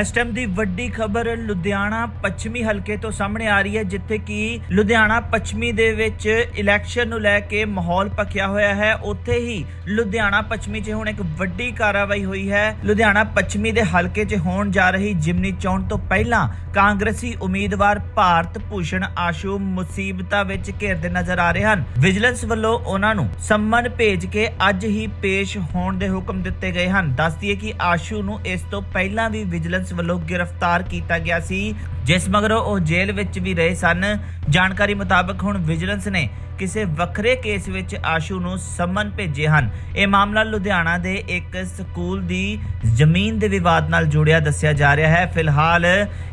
ਇਸ ਟਾਈਮ ਦੀ ਵੱਡੀ ਖਬਰ ਲੁਧਿਆਣਾ ਪੱਛਮੀ ਹਲਕੇ ਤੋਂ ਸਾਹਮਣੇ ਆ ਰਹੀ ਹੈ, ਜਿੱਥੇ ਕਿ ਲੁਧਿਆਣਾ ਪੱਛਮੀ ਦੇ ਵਿੱਚ ਇਲੈਕਸ਼ਨ ਨੂੰ ਲੈ ਕੇ ਮਾਹੌਲ ਪੱਕਿਆ ਹੋਇਆ ਹੈ। ਉੱਥੇ ਹੀ ਲੁਧਿਆਣਾ ਪੱਛਮੀ 'ਚ ਹੁਣ ਇੱਕ ਵੱਡੀ ਕਾਰਵਾਈ ਹੋਈ ਹੈ। ਲੁਧਿਆਣਾ ਪੱਛਮੀ ਦੇ ਹਲਕੇ 'ਚ ਹੋਣ ਜਾ ਰਹੀ ਜਿਮਨੀ ਚੋਣ ਤੋਂ ਪਹਿਲਾਂ ਕਾਂਗਰਸੀ ਉਮੀਦਵਾਰ ਭਾਰਤ ਭੂਸ਼ਣ ਆਸ਼ੂ ਮੁਸੀਬਤਾਂ ਵਿੱਚ ਘਿਰਦੇ ਨਜ਼ਰ ਆ ਰਹੇ ਹਨ। ਵਿਜੀਲੈਂਸ ਵੱਲੋਂ ਉਹਨਾਂ ਨੂੰ ਸੰਮਨ ਭੇਜ ਕੇ ਅੱਜ ਹੀ ਪੇਸ਼ ਹੋਣ ਦੇ ਹੁਕਮ ਦਿੱਤੇ ਗਏ ਹਨ। ਦੱਸ ਕਿ ਆਸ਼ੂ ਨੂੰ ਇਸ ਤੋਂ ਪਹਿਲਾਂ ਵੀ ਵਿਜੀਲੈਂਸ ਵੱਲੋਂ ਗ੍ਰਿਫਤਾਰ ਕੀਤਾ ਗਿਆ ਸੀ। ਜਿਸ ਮਗਰੋਂ ਉਹ ਜੇਲ੍ਹ ਵਿੱਚ ਵੀ ਰਹੇ ਸਨ। ਜਾਣਕਾਰੀ ਮੁਤਾਬਕ ਹੁਣ ਵਿਜੀਲੈਂਸ ਨੇ ਕਿਸੇ ਵੱਖਰੇ ਕੇਸ ਵਿੱਚ ਆਸ਼ੂ ਨੂੰ ਸੰਮਨ ਭੇਜੇ ਹਨ। ਇਹ ਮਾਮਲਾ ਲੁਧਿਆਣਾ ਦੇ ਇੱਕ ਸਕੂਲ ਦੀ ਜ਼ਮੀਨ ਦੇ ਵਿਵਾਦ ਨਾਲ ਜੁੜਿਆ ਦੱਸਿਆ ਜਾ ਰਿਹਾ ਹੈ। ਫਿਲਹਾਲ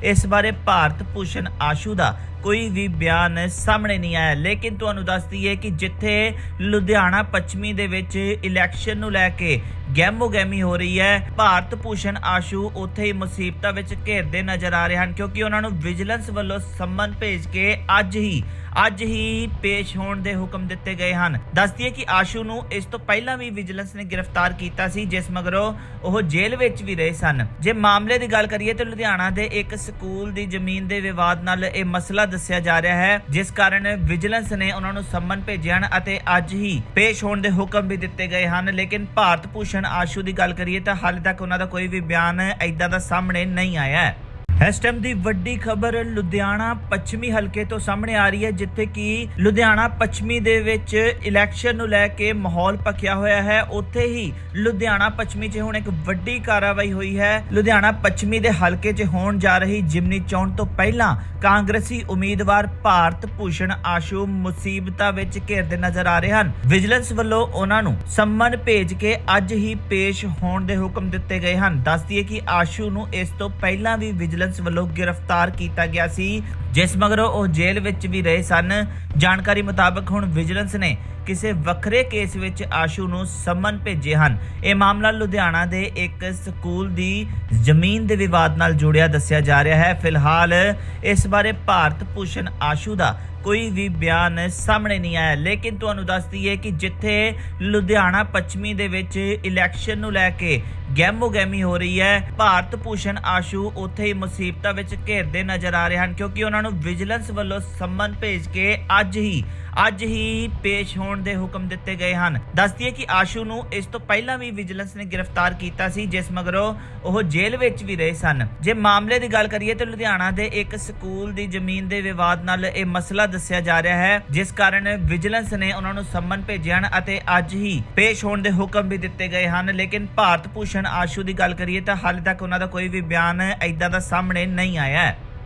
ਇਸ ਬਾਰੇ ਭਾਰਤ ਭੂਸ਼ਣ ਆਸ਼ੂ ਦਾ ਕੋਈ ਵੀ ਬਿਆਨ ਸਾਹਮਣੇ ਨਹੀਂ ਆਇਆ। ਲੇਕਿਨ ਤੁਹਾਨੂੰ ਦੱਸ ਦਈਏ ਕਿ ਜਿੱਥੇ ਲੁਧਿਆਣਾ ਪੱਛਮੀ ਦੇ ਵਿੱਚ ਇਲੈਕਸ਼ਨ ਨੂੰ ਲੈ ਕੇ ਗਹਿਮੋ ਗਹਿਮੀ ਹੋ ਰਹੀ ਹੈ, ਭਾਰਤ ਭੂਸ਼ਣ ਆਸ਼ੂ ਉੱਥੇ ਹੀ ਮੁਸੀਬਤਾਂ ਵਿੱਚ ਘਿਰਦੇ ਨਜ਼ਰ ਆ ਰਹੇ ਹਨ ਕਿਉਂਕਿ ਉਹਨਾਂ ਨੂੰ ਵਿਜੀਲੈਂਸ ਵੱਲੋਂ ਸੰਮਨ ਭੇਜ ਕੇ ਅੱਜ ਹੀ ਅੱਜ ਹੀ ਪੇਸ਼ ਹੋਣ ਦੇ ਹੁਕਮ ਦਿੱਤੇ ਗਏ ਹਨ। ਦੱਸਦੀ ਹੈ ਕਿ ਆਸ਼ੂ ਨੂੰ ਇਸ ਤੋਂ ਪਹਿਲਾਂ ਵੀ ਵਿਜੀਲੈਂਸ ਨੇ ਗ੍ਰਿਫਤਾਰ ਕੀਤਾ ਸੀ, ਜਿਸ ਮਗਰੋਂ ਉਹ ਜੇਲ੍ਹ ਵਿੱਚ ਵੀ ਰਹੇ ਸਨ। ਜੇ ਮਾਮਲੇ ਦੀ ਗੱਲ ਕਰੀਏ ਤਾਂ ਲੁਧਿਆਣਾ ਦੇ ਇੱਕ ਸਕੂਲ ਦੀ ਜ਼ਮੀਨ ਦੇ ਵਿਵਾਦ ਨਾਲ ਇਹ ਮਸਲਾ ਦੱਸਿਆ ਜਾ ਰਿਹਾ ਹੈ, ਜਿਸ ਕਾਰਨ ਵਿਜੀਲੈਂਸ ਨੇ ਉਹਨਾਂ ਨੂੰ ਸੰਮਨ ਭੇਜੇ ਹਨ ਅਤੇ ਅੱਜ ਹੀ ਪੇਸ਼ ਹੋਣ ਦੇ ਹੁਕਮ ਵੀ ਦਿੱਤੇ ਗਏ ਹਨ। ਲੇਕਿਨ ਭਾਰਤ ਭੂਸ਼ਣ ਆਸ਼ੂ ਦੀ ਗੱਲ ਕਰੀਏ ਤਾਂ ਹਾਲੇ ਤੱਕ ਉਹਨਾਂ ਦਾ ਕੋਈ ਵੀ ਬਿਆਨ ਐਦਾਂ ਦਾ ਸਾਹਮਣੇ ਨਹੀਂ ਆਇਆ ਹੈ। ਇਸ ਟਾਈਮ ਦੀ ਵੱਡੀ ਖਬਰ ਲੁਧਿਆਣਾ ਪੱਛਮੀ ਹਲਕੇ ਤੋਂ ਸਾਹਮਣੇ ਆ ਰਹੀ ਹੈ, ਜਿੱਥੇ ਕਿ ਲੁਧਿਆਣਾ ਪੱਛਮੀ ਦੇ ਵਿੱਚ ਇਲੈਕਸ਼ਨ ਨੂੰ ਲੈ ਕੇ ਮਾਹੌਲ ਪੱਕਿਆ ਹੋਇਆ ਹੈ। ਉੱਥੇ ਹੀ ਲੁਧਿਆਣਾ ਪੱਛਮੀ 'ਚ ਹੁਣ ਇੱਕ ਵੱਡੀ ਕਾਰਵਾਈ ਹੋਈ ਹੈ। ਲੁਧਿਆਣਾ ਪੱਛਮੀ ਦੇ ਹਲਕੇ 'ਚ ਹੋਣ ਜਾ ਰਹੀ ਜਿਮਨੀ ਚੋਣ ਤੋਂ ਪਹਿਲਾਂ ਕਾਂਗਰਸੀ ਉਮੀਦਵਾਰ ਭਾਰਤ ਭੂਸ਼ਣ ਆਸ਼ੂ ਮੁਸੀਬਤਾਂ ਵਿੱਚ ਘਿਰਦੇ ਨਜ਼ਰ ਆ ਰਹੇ ਹਨ। ਵਿਜੀਲੈਂਸ ਵੱਲੋਂ ਉਹਨਾਂ ਨੂੰ ਸੰਮਨ ਭੇਜ ਕੇ ਅੱਜ ਹੀ ਪੇਸ਼ ਹੋਣ ਦੇ ਹੁਕਮ ਦਿੱਤੇ ਗਏ ਹਨ। ਦੱਸ ਕਿ ਆਸ਼ੂ ਨੂੰ ਇਸ ਤੋਂ ਪਹਿਲਾਂ ਵੀ ਵਿਜੀਲੈਂਸ ਵੱਲੋਂ ਗ੍ਰਿਫਤਾਰ ਕੀਤਾ ਗਿਆ ਸੀ। ਜਿਸ ਮਗਰੋਂ ਉਹ ਜੇਲ੍ਹ ਵਿੱਚ ਵੀ ਰਹੇ ਸਨ। ਜਾਣਕਾਰੀ ਮੁਤਾਬਕ ਹੁਣ ਵਿਜੀਲੈਂਸ ਨੇ ਕਿਸੇ ਵੱਖਰੇ ਕੇਸ ਵਿੱਚ ਆਸ਼ੂ ਨੂੰ ਸੰਮਨ ਭੇਜੇ ਹਨ। ਇਹ ਮਾਮਲਾ ਲੁਧਿਆਣਾ ਦੇ ਇੱਕ ਸਕੂਲ ਦੀ ਜ਼ਮੀਨ ਦੇ ਵਿਵਾਦ ਨਾਲ ਜੁੜਿਆ ਦੱਸਿਆ ਜਾ ਰਿਹਾ ਹੈ। ਫਿਲਹਾਲ ਇਸ ਬਾਰੇ ਭਾਰਤ ਭੂਸ਼ਣ ਆਸ਼ੂ ਦਾ ਕੋਈ ਵੀ ਬਿਆਨ ਸਾਹਮਣੇ ਨਹੀਂ ਆਇਆ। ਲੇਕਿਨ ਤੁਹਾਨੂੰ ਦੱਸ ਦਈਏ ਕਿ ਜਿੱਥੇ ਲੁਧਿਆਣਾ ਪੱਛਮੀ ਦੇ ਵਿੱਚ ਇਲੈਕਸ਼ਨ ਨੂੰ ਲੈ ਕੇ ਗਹਿਮੋ ਗਹਿਮੀ ਹੋ ਰਹੀ ਹੈ। ਭਾਰਤ ਭੂਸ਼ਣ ਆਸ਼ੂ ਉੱਥੇ ਹੀ ਮੁਸੀਬਤਾਂ ਵਿੱਚ ਘੇਰਦੇ ਨਜ਼ਰ ਆ ਰਹੇ ਹਨ ਕਿਉਂਕਿ ਉਹਨਾਂ ਨੂੰ ਵਿਜੀਲੈਂਸ ਵੱਲੋਂ ਸੰਮਨ ਭੇਜ ਕੇ ਅੱਜ ਹੀ ਅੱਜ ਹੀ ਪੇਸ਼ ਹੋਣ ਦੇ ਹੁਕਮ ਦਿੱਤੇ ਗਏ ਹਨ। ਦੱਸ ਕਿ ਆਸ਼ੂ ਨੂੰ ਇਸ ਤੋਂ ਪਹਿਲਾਂ ਵੀ ਵਿਜੀਲੈਂਸ ਨੇ ਗ੍ਰਿਫਤਾਰ ਕੀਤਾ ਸੀ, ਜਿਸ ਮਗਰੋਂ ਉਹ ਜੇਲ੍ਹ ਵਿੱਚ ਵੀ ਰਹੇ ਸਨ। ਜੇ ਮਾਮਲੇ ਦੀ ਗੱਲ ਕਰੀਏ ਤਾਂ ਲੁਧਿਆਣਾ ਦੇ ਇੱਕ ਸਕੂਲ ਦੀ ਜ਼ਮੀਨ ਦੇ ਵਿਵਾਦ ਨਾਲ ਇਹ ਮਸਲਾ ਦੱਸਿਆ ਜਾ ਰਿਹਾ ਹੈ, ਜਿਸ ਕਾਰਨ ਵਿਜੀਲੈਂਸ ਨੇ ਉਹਨਾਂ ਨੂੰ ਸੰਮਨ ਭੇਜਿਆ ਹਨ ਅਤੇ ਅੱਜ ਹੀ ਪੇਸ਼ ਹੋਣ ਦੇ ਹੁਕਮ ਵੀ ਦਿੱਤੇ ਗਏ ਹਨ। ਲੇਕਿਨ ਭਾਰਤ ਭੂਸ਼ਣ ਆਸ਼ੂ ਦੀ ਗੱਲ ਕਰੀਏ ਤਾਂ ਹਾਲੇ ਤੱਕ ਉਹਨਾਂ ਦਾ ਕੋਈ ਵੀ ਬਿਆਨ ਐਦਾਂ ਦਾ ਸਾਹਮਣੇ ਨਹੀਂ ਆਇਆ ਹੈ।